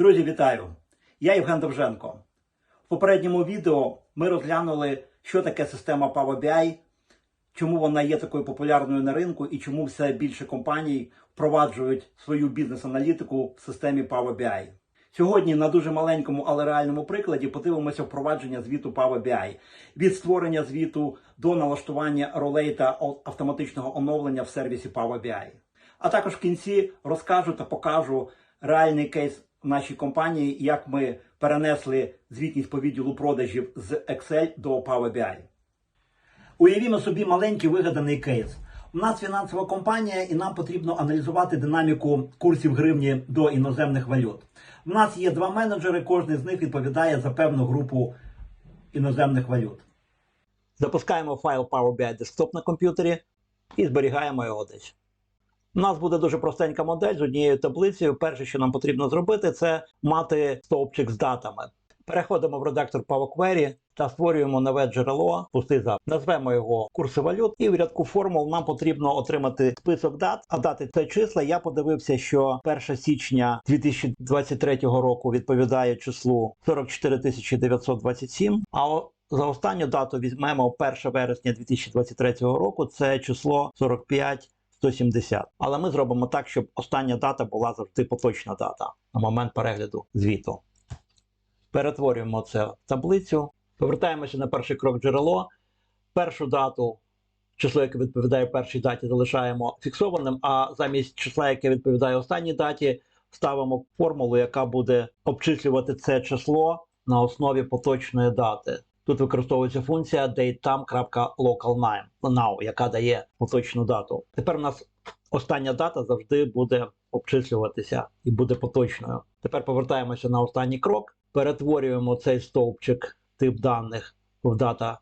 Друзі, вітаю! Я Євген Довженко. В попередньому відео ми розглянули, що таке система Power BI, чому вона є такою популярною на ринку і чому все більше компаній впроваджують свою бізнес-аналітику в системі Power BI. Сьогодні на дуже маленькому, але реальному прикладі подивимося впровадження звіту Power BI від створення звіту до налаштування ролей та автоматичного оновлення в сервісі Power BI. А також в кінці розкажу та покажу реальний кейс нашій компанії, як ми перенесли звітність по відділу продажів з Excel до Power BI. Уявімо собі маленький вигаданий кейс. У нас фінансова компанія, і нам потрібно аналізувати динаміку курсів гривні до іноземних валют. У нас є два менеджери, кожен з них відповідає за певну групу іноземних валют. Запускаємо файл Power BI Desktop на комп'ютері і зберігаємо його десь. У нас буде дуже простенька модель з однією таблицею. Перше, що нам потрібно зробити, це мати стовпчик з датами. Переходимо в редактор Power та створюємо нове джерело, пустий запит. Назвемо його курси валют, і в рядку формул нам потрібно отримати список дат. А дати це числа. Я подивився, що 1 січня 2023 року відповідає числу 44 927, а за останню дату візьмемо 1 вересня 2023 року. Це число 45 170. Але ми зробимо так, щоб остання дата була завжди поточна дата на момент перегляду звіту. Перетворюємо це в таблицю. Повертаємося на перший крок джерело. Першу дату, число, яке відповідає першій даті, залишаємо фіксованим, а замість числа, яке відповідає останній даті, ставимо формулу, яка буде обчислювати це число на основі поточної дати. Тут використовується функція datetime.localName, яка дає поточну дату. Тепер у нас остання дата завжди буде обчислюватися і буде поточною. Тепер повертаємося на останній крок, перетворюємо цей стовпчик тип даних в дата.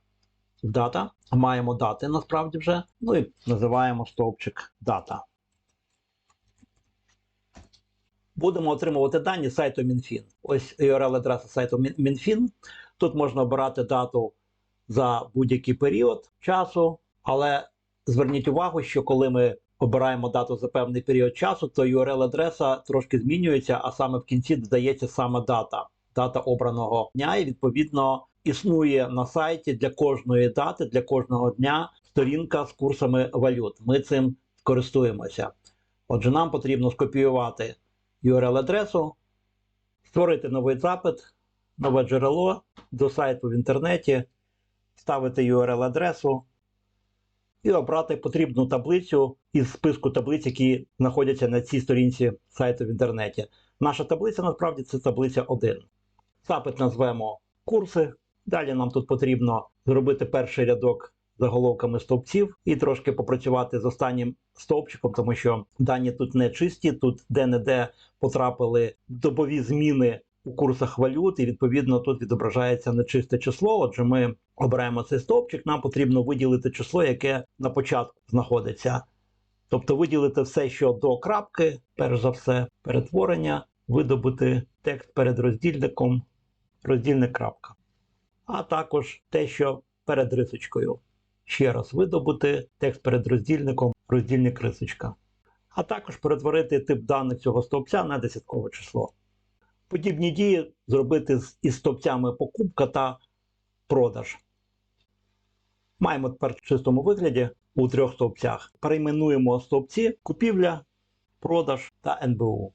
В дата. Маємо дати насправді вже. Ну і називаємо стовпчик дата. Будемо отримувати дані сайту Мінфін. Ось URL-адреса сайту Мін- Мінфін. Тут можна обирати дату за будь-який період часу, але зверніть увагу, що коли ми обираємо дату за певний період часу, то URL-адреса трошки змінюється, а саме в кінці додається саме дата, дата обраного дня, і відповідно існує на сайті для кожної дати, для кожного дня сторінка з курсами валют. Ми цим користуємося. Отже, нам потрібно скопіювати URL-адресу, створити новий запит, нове джерело до сайту в інтернеті, ставити URL-адресу і обрати потрібну таблицю із списку таблиць, які знаходяться на цій сторінці сайту в інтернеті. Наша таблиця насправді це таблиця 1. Запит назвемо курси. Далі нам тут потрібно зробити перший рядок заголовками стовпців і трошки попрацювати з останнім стовпчиком, тому що дані тут не чисті, тут де-не-де потрапили добові зміни у курсах валют, і відповідно тут відображається нечисте число. Отже, ми обираємо цей стовпчик. Нам потрібно виділити число, яке на початку знаходиться. Тобто виділити все, що до крапки, перш за все, перетворення, видобути текст перед роздільником, роздільник крапка. А також те, що перед рисочкою. Ще раз видобути текст перед роздільником, роздільник рисочка. А також перетворити тип даних цього стовпця на десяткове число. Подібні дії зробити із стовпцями покупка та продаж. Маємо тепер в чистому вигляді у трьох стовпцях. Перейменуємо стовпці купівля, продаж та НБУ.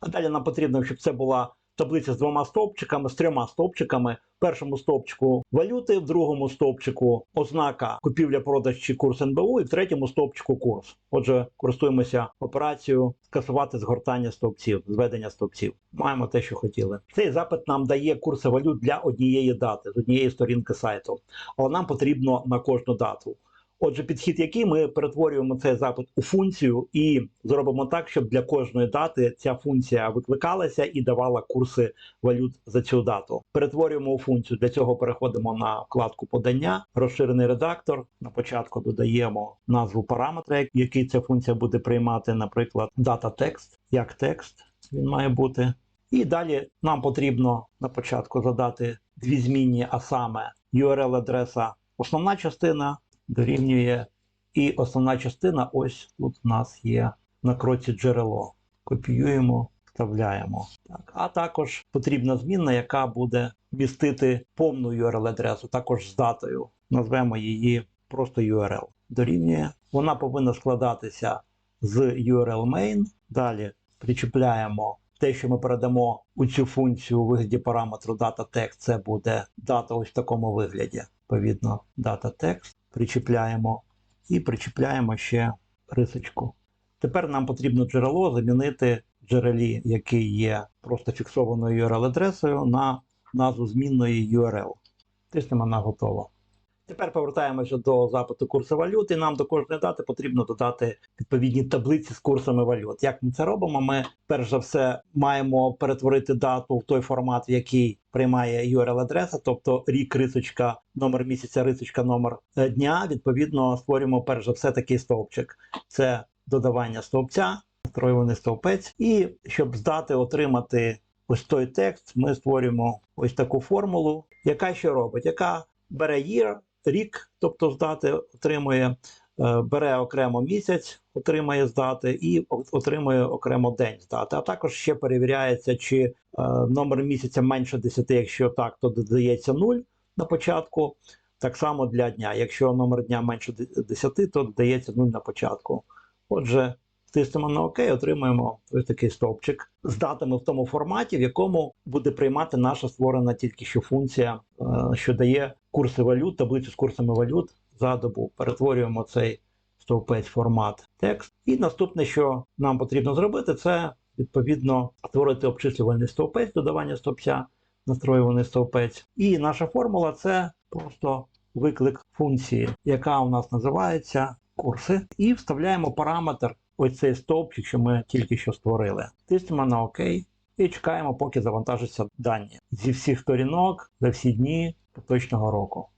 А далі нам потрібно, щоб це була таблиця з двома стовпчиками, з трьома стовпчиками. В першому стовпчику валюти, в другому стовпчику ознака купівля-продаж чи курс НБУ, і в третьому стовпчику курс. Отже, користуємося операцією скасувати згортання стовпців, зведення стовпців. Маємо те, що хотіли. Цей запит нам дає курси валют для однієї дати з однієї сторінки сайту, але нам потрібно на кожну дату. Отже, підхід, який ми перетворюємо цей запит у функцію і зробимо так, щоб для кожної дати ця функція викликалася і давала курси валют за цю дату. Перетворюємо у функцію. Для цього переходимо на вкладку подання, розширений редактор. На початку додаємо назву параметра, який ця функція буде приймати, наприклад, дата текст, як текст він має бути. І далі нам потрібно на початку задати дві змінні, а саме URL-адреса основна частина дорівнює. І основна частина ось тут у нас є на кроці джерело. Копіюємо вставляємо. Так. А також потрібна змінна, яка буде містити повну URL-адресу, також з датою. Назвемо її просто URL. Дорівнює. Вона повинна складатися з URL main. Далі причіпляємо те, що ми передамо у цю функцію у вигляді параметру data-text, це буде дата ось в такому вигляді. Відповідно, data-text причіпляємо і причіпляємо ще рисочку. Тепер нам потрібно джерело замінити джерелі, який є просто фіксованою URL-адресою, на назву змінної URL. Тиснемо на готово. Тепер повертаємося до запиту курсу валют, і нам до кожної дати потрібно додати відповідні таблиці з курсами валют. Як ми це робимо? Ми перш за все маємо перетворити дату в той формат, в який приймає URL-адреса, тобто рік, рисочка, номер місяця, рисочка, номер е, дня. Відповідно, створюємо перш за все такий стовпчик. Це додавання стовпця, настроюваний стовпець. І щоб з дати отримати ось той текст, ми створюємо ось таку формулу, яка що робить, яка бере year, рік, тобто з дати отримує, е, бере окремо місяць, отримує з дати і отримує окремо день з дати. А також ще перевіряється, чи е, номер місяця менше 10, якщо так, то додається 0 на початку. Так само для дня. Якщо номер дня менше 10, то додається 0 на початку. Отже, тиснемо на ОК, отримуємо ось такий стовпчик з датами в тому форматі, в якому буде приймати наша створена тільки що функція, е, що дає курси валют, таблицю з курсами валют за добу. Перетворюємо цей стовпець формат текст. І наступне, що нам потрібно зробити, це відповідно створити обчислювальний стовпець, додавання стовпця, настроюваний стовпець. І наша формула це просто виклик функції, яка у нас називається курси, і вставляємо параметр ось цей стовпчик, що ми тільки що створили. Тиснемо на ОК і чекаємо, поки завантажаться дані зі всіх сторінок за всі дні поточного року.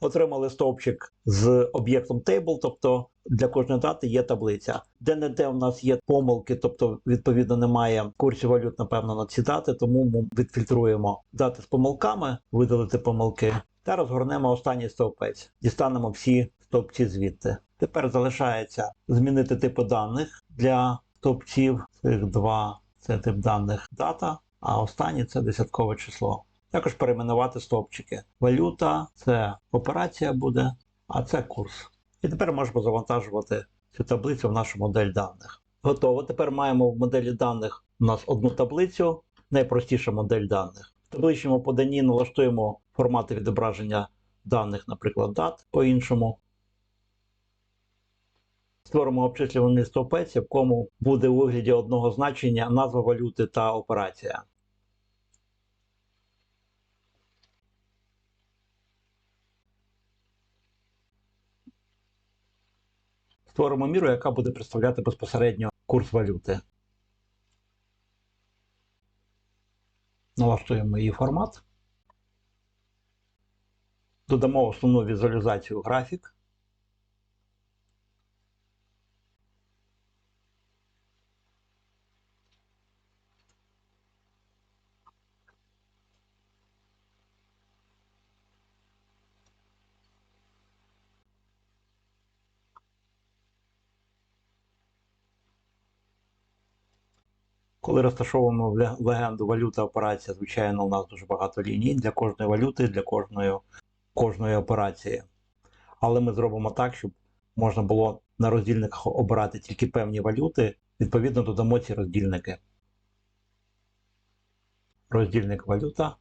Отримали стовпчик з об'єктом table, тобто для кожної дати є таблиця. Де не де у нас є помилки, тобто відповідно немає курсів валют, напевно, на ці дати, тому ми відфільтруємо дати з помилками, видалити помилки та розгорнемо останній стовпець. Дістанемо всі стовпці звідти. Тепер залишається змінити типи даних для стовпців. Цих два це тип даних дата, а останній це десяткове число. Також перейменувати стовпчики. Валюта це операція буде, а це курс. І тепер можемо завантажувати цю таблицю в нашу модель даних. Готово. Тепер маємо в моделі даних у нас одну таблицю, найпростіша модель даних. В табличному поданні налаштуємо формати відображення даних, наприклад, дат по-іншому. Створимо обчислюваний стовпець, в якому буде у вигляді одного значення назва валюти та операція. Створимо міру, яка буде представляти безпосередньо курс валюти. Налаштуємо її формат. Додамо основну візуалізацію графік. Коли розташовуємо легенду валюта операція, звичайно, у нас дуже багато ліній для кожної валюти, для кожної, кожної операції. Але ми зробимо так, щоб можна було на роздільниках обирати тільки певні валюти. Відповідно, додамо ці роздільники. Роздільник валюта.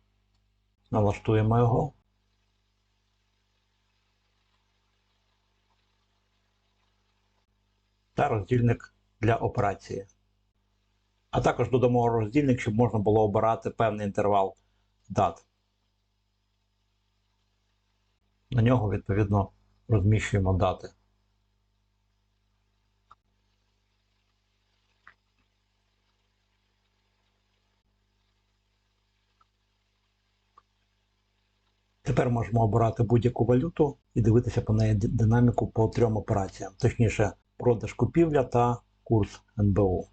Налаштуємо його. Та роздільник для операції. А також додамо роздільник, щоб можна було обирати певний інтервал дат. На нього, відповідно, розміщуємо дати. Тепер можемо обирати будь-яку валюту і дивитися по неї динаміку по трьом операціям, точніше, продаж купівля та курс НБУ.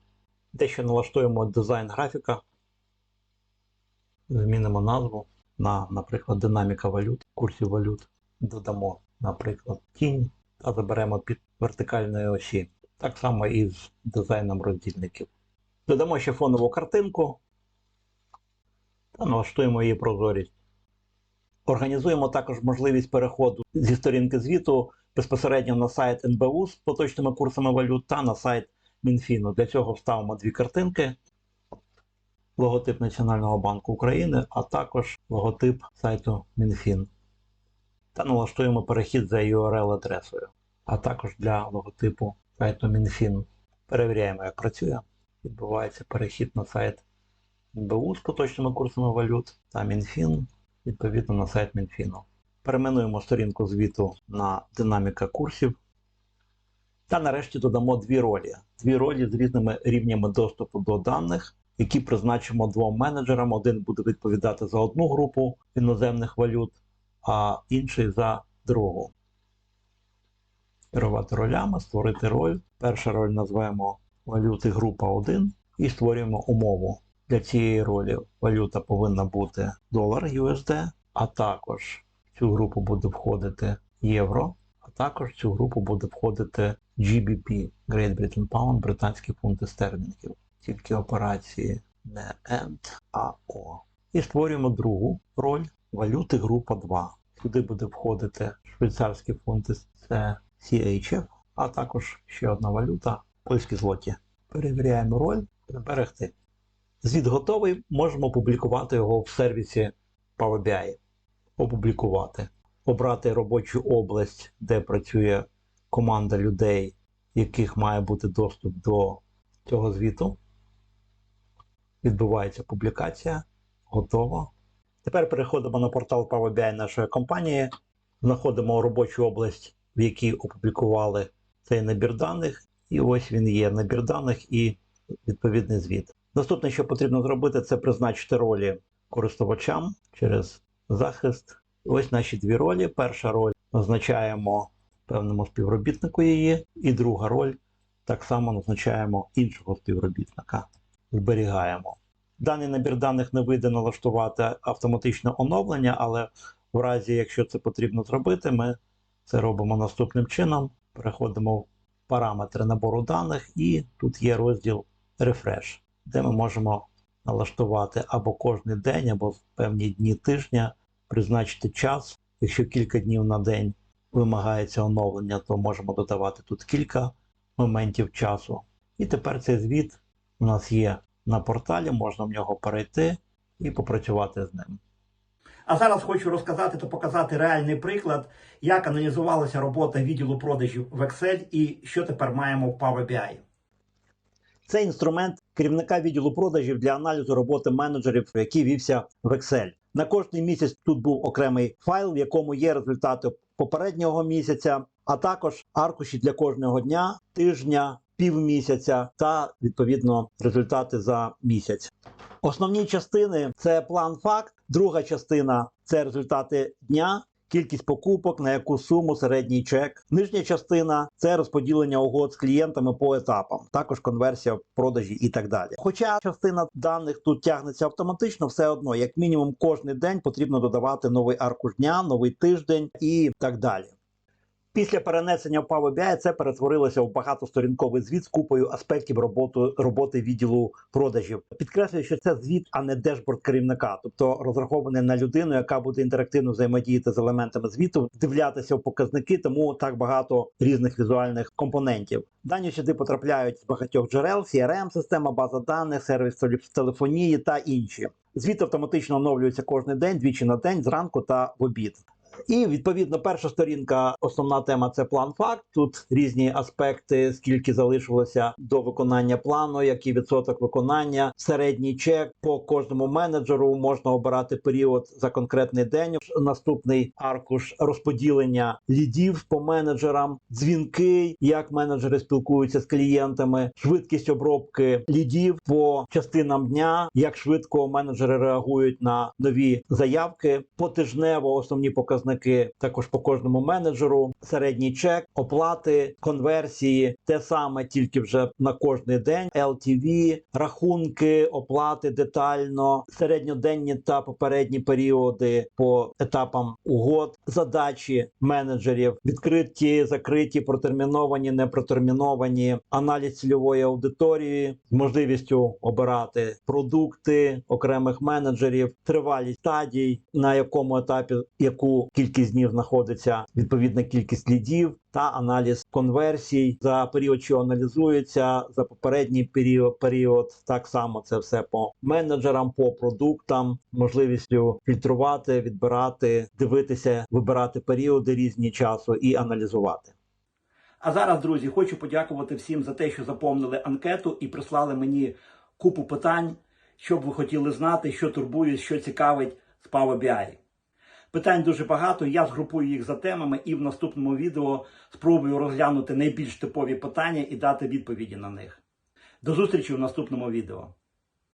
Дещо налаштуємо дизайн графіка, змінимо назву на, наприклад, динаміка валют, курсів валют. Додамо, наприклад, тінь та заберемо під вертикальної осі. Так само і з дизайном роздільників. Додамо ще фонову картинку та налаштуємо її прозорість. Організуємо також можливість переходу зі сторінки звіту безпосередньо на сайт НБУ з поточними курсами валют та на сайт Мінфіну. Для цього вставимо дві картинки: логотип Національного банку України, а також логотип сайту Мінфін. Та налаштуємо перехід за URL-адресою, а також для логотипу сайту Мінфін. Перевіряємо, як працює. Відбувається перехід на сайт НБУ з поточними курсами валют та Мінфін, відповідно на сайт Мінфіну. Перейменуємо сторінку звіту на динаміка курсів. Та нарешті додамо дві ролі. Дві ролі з різними рівнями доступу до даних, які призначимо двом менеджерам. Один буде відповідати за одну групу іноземних валют, а інший за другу. Керувати ролями, створити роль. Перша роль назвемо валюти група 1 і створюємо умову. Для цієї ролі валюта повинна бути долар USD, а також в цю групу буде входити євро, також в цю групу буде входити GBP, Great Britain Pound, британські фунти стерлінгів. Тільки операції не AND, а O. І створюємо другу роль валюти група 2. Сюди буде входити швейцарські фунти це CHF, а також ще одна валюта польські злоті. Перевіряємо роль, зберегти. Звіт готовий, можемо опублікувати його в сервісі Power BI. Опублікувати. Обрати робочу область, де працює команда людей, яких має бути доступ до цього звіту. Відбувається публікація. Готово. Тепер переходимо на портал Power BI нашої компанії. Знаходимо робочу область, в якій опублікували цей набір даних. І ось він є набір даних і відповідний звіт. Наступне, що потрібно зробити, це призначити ролі користувачам через захист. Ось наші дві ролі. Перша роль назначаємо певному співробітнику її, і друга роль так само назначаємо іншого співробітника. Зберігаємо. Даний набір даних не вийде налаштувати автоматичне оновлення, але в разі, якщо це потрібно зробити, ми це робимо наступним чином. Переходимо в параметри набору даних, і тут є розділ Refresh, де ми можемо налаштувати або кожен день, або певні дні тижня, призначити час. Якщо кілька днів на день вимагається оновлення, то можемо додавати тут кілька моментів часу. І тепер цей звіт у нас є на порталі, можна в нього перейти і попрацювати з ним. А зараз хочу розказати та показати реальний приклад, як аналізувалася робота відділу продажів в Excel і що тепер маємо в Power BI. Це інструмент керівника відділу продажів для аналізу роботи менеджерів, який вівся в Excel. На кожний місяць тут був окремий файл, в якому є результати попереднього місяця, а також аркуші для кожного дня, тижня, півмісяця та відповідно результати за місяць. Основні частини це план факт, друга частина це результати дня. Кількість покупок, на яку суму середній чек. Нижня частина це розподілення угод з клієнтами по етапам, також конверсія в продажі і так далі. Хоча частина даних тут тягнеться автоматично, все одно, як мінімум, кожен день потрібно додавати новий аркуш дня, новий тиждень і так далі. Після перенесення в Power це перетворилося в багатосторінковий звіт з купою аспектів роботи, роботи відділу продажів. Підкреслюю, що це звіт, а не дешборд керівника, тобто розрахований на людину, яка буде інтерактивно взаємодіяти з елементами звіту, вдивлятися в показники, тому так багато різних візуальних компонентів. Дані сюди потрапляють з багатьох джерел: crm система, база даних, сервіс телефонії та інші. Звіт автоматично оновлюється кожен день, двічі на день, зранку та в обід. І відповідно, перша сторінка, основна тема це план факт. Тут різні аспекти, скільки залишилося до виконання плану, який відсоток виконання, середній чек по кожному менеджеру можна обирати період за конкретний день. Наступний аркуш розподілення лідів по менеджерам, дзвінки, як менеджери спілкуються з клієнтами, швидкість обробки лідів по частинам дня, як швидко менеджери реагують на нові заявки, потижнево основні показники показники також по кожному менеджеру. Середній чек, оплати, конверсії, те саме тільки вже на кожний день. LTV, рахунки, оплати детально, середньоденні та попередні періоди по етапам угод, задачі менеджерів, відкриті, закриті, протерміновані, не протерміновані, аналіз цільової аудиторії з можливістю обирати продукти окремих менеджерів, тривалість стадій, на якому етапі яку кількість днів знаходиться відповідна кількість лідів. Та аналіз конверсій за період, що аналізується за попередній період, період. Так само це все по менеджерам, по продуктам, можливістю фільтрувати, відбирати, дивитися, вибирати періоди різні часу і аналізувати. А зараз, друзі, хочу подякувати всім за те, що заповнили анкету і прислали мені купу питань, що б ви хотіли знати, що турбує, що цікавить з Power BI. Питань дуже багато. Я згрупую їх за темами і в наступному відео спробую розглянути найбільш типові питання і дати відповіді на них. До зустрічі в наступному відео.